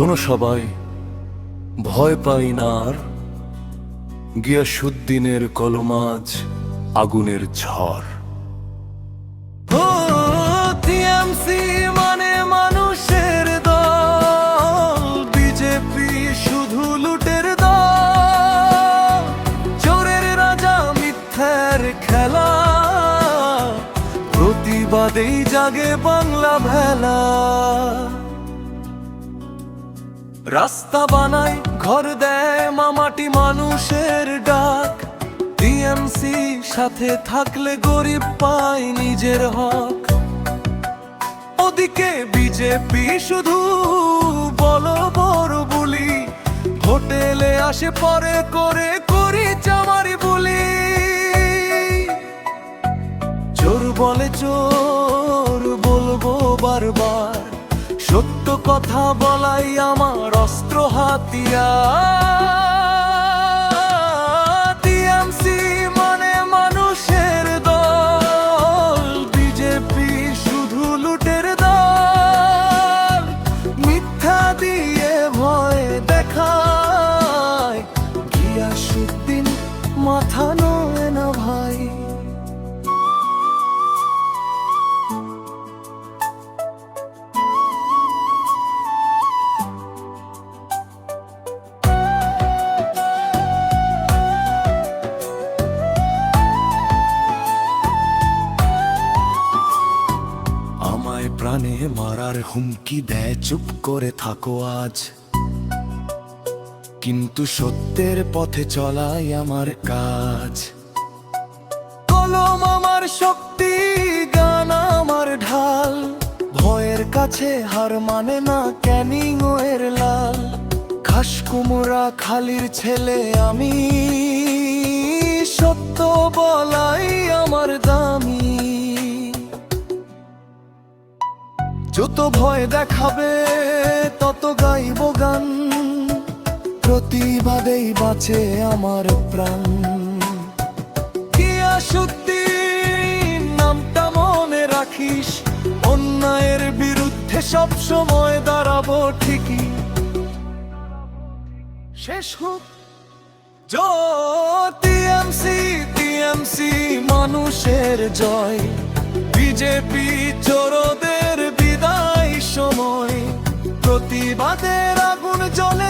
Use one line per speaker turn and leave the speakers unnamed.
শোনো সবাই, ভয় পাই না আর। গিয়াসুদ্দিনের কলমাজ আগুনের ঝড়।
মানে মানুষের বিজেপি শুধু লুটের চোরের রাজা মিথ্যার খেলা, প্রতিবাদেই জাগে বাংলা ভেলা। রাস্তা বানায় ঘর দেয় মামাটি মানুষের ডাক। টিএমসি সাথে থাকলে গরিব পায় নিজের হক। ওদিকে বিজেপি শুধু বলো বড় বলি। হোটেলে আসে, পরে করে করি চামারি বলি। চোর বলে চোর কথা বলাই আমার অস্ত্র হাতিয়ার। টিএমসি মানে মানুষের দল, বিজেপি শুধু লুটের দল। মিথ্যা দিয়ে ভয় দেখায়, গিয়াসুদ্দিন মাথা প্রাণে মারার হুমকি দেয়, চুপ করে থাকো আজ। কিন্তু সত্যের পথে চলাই আমার কাজ। কলম আমার শক্তি, গান আমার ঢাল। ভয়ের কাছে হার মানে না ক্যানিং ওয়ের লাল। খাস কুমড়া খালির ছেলে আমি। সত্য বলাই আমার দামি। ভয় দেখাবে, তত গাইব গান। প্রতিবাদেই বাঁচে আমার প্রাণ। গিয়াসুদ্দিন নামটা মনে রাখিস? অন্যায়ের বিরুদ্ধে সব সময় দাঁড়াবো ঠিকই। শেষ হোক। টিএমসি টিএমসি মানুষের জয়। বিজেপি চোরদের প্রতিবাদের আগুন জ্বলে।